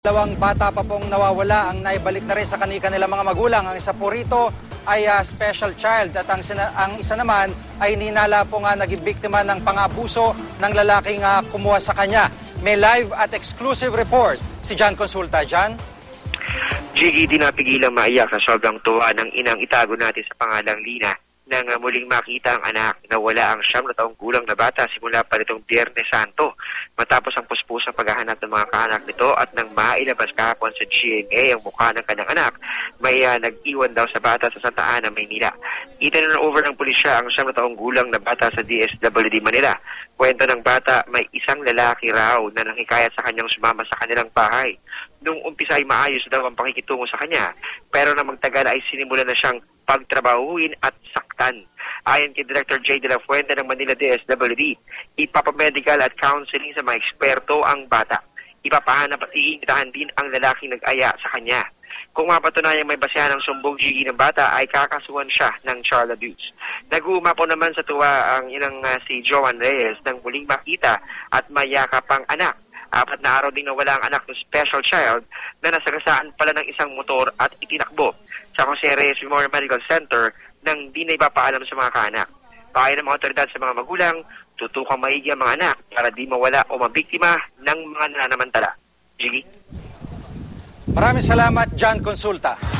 Dalawang bata pa pong nawawala ang naibalik na rin sa kanika nila mga magulang. Ang isa po rito ay ah, special child at ang, sina- ang isa naman ay ninala po nga naging biktima ng pangabuso ng lalaking ah, kumuha sa kanya. May live at exclusive report si John Consulta. John? Jiggy, di napigilang maiyak sa sobrang tuwa ng inang itago natin sa pangalang Lina nang uh, muling makita ang anak na wala ang siyam na taong gulang na bata simula pa nitong Biyernes Santo. Matapos ang puspusang paghahanap ng mga kaanak nito at nang mailabas kahapon sa GMA ang mukha ng kanyang anak, may uh, nag-iwan daw sa bata sa Santa Ana, Maynila. Itinurn over ng pulisya ang siyam na taong gulang na bata sa DSWD Manila. Kwento ng bata, may isang lalaki raw na nakikayat sa kanyang sumama sa kanilang bahay. Nung umpisa ay maayos daw ang pakikitungo sa kanya, pero na magtagal ay sinimula na siyang pagtrabahuin at saktan. Ayon kay Director J. De La Fuente ng Manila DSWD, ipapamedical at counseling sa mga eksperto ang bata. Ipapahanap at iinitahan din ang lalaking nag-aya sa kanya. Kung mapatunayang may basehan ng sumbong gigi ng bata, ay kakasuhan siya ng child abuse. Nag-uuma naman sa tuwa ang inang uh, si Joan Reyes nang muling makita at mayakap ang anak. Apat na araw din nawala ang anak ng special child na nasagasaan pala ng isang motor at itinakbo sa Jose Reyes Memorial Medical Center nang di na ipapaalam sa mga kaanak. Pahay ng mga otoridad sa mga magulang, tutukang maigi ang mga anak para di mawala o mabiktima ng mga nananamantala. Jiggy? Maraming salamat, John Consulta.